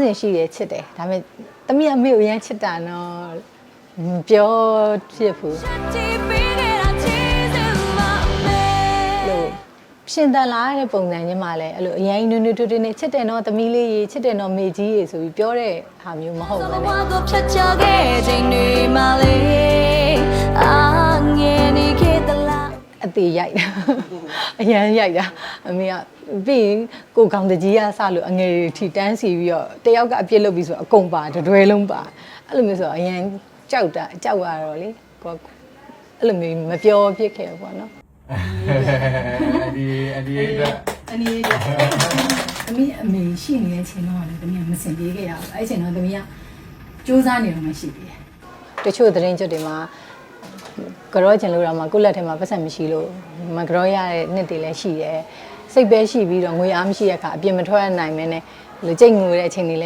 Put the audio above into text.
စဉ်ရှိတယ်ချစ်တယ်ဒါပေမဲ့သမီးအမေကိုအရန်ချစ်တာနော်မပြောဖြစ်ဘူးတီးပေးခဲ့တာချစ်စမမဲလို့ရှင်တန်လာတဲ့ပုံစံချင်းမှလည်းအဲ့လိုအရင်နွနွတူတူနဲ့ချစ်တယ်နော်သမီးလေးရေချစ်တယ်နော်မေကြီးရေဆိုပြီးပြောတဲ့ဟာမျိုးမဟုတ်ဘဘူးဝလေ အသေးရိုက်တာအရန်ရိုက်တာအမေကပြီးရင်ကိုကောင်တကြီးကစလို့အငယ်ထီတန်းစီပြီးတော့တယောက်ကအပြစ်လုပ်ပြီးဆိုအကုန်ပါတတွဲလုံးပါအဲ့လိုမျိုးဆိုတော့အရန်ကြောက်တာကြောက်ရတော့လေကိုကအဲ့လိုမျိုးမပြောဖြစ်ခဲ့ဘူးပေါ့နော်ဒီအဒီအတွက်အနည်းရဲ့သမီးအမေရှိနေတဲ့အချိန်တော့လည်းသမီးကမစင်ပြေခဲ့ရဘူးအဲ့ဒီအချိန်တော့သမီးကစူးစမ်းနေတော့မှရှိသေးတယ်တချို့သတင်းကျွတ်တွေမှာ ကြောကျင်လို့တော့မှကိုယ့်လက်ထဲမှာပတ်စံမရှိလို့မကြောရတဲ့နှစ်တွေလည်းရှိတယ်စိတ်ပဲရှိပြီးတော့ငွေအားမရှိတဲ့အခါအပြင်မထွက်နိုင်မဲနဲ့လူကြိတ်ငွေတဲ့အချိန်တွေလည်း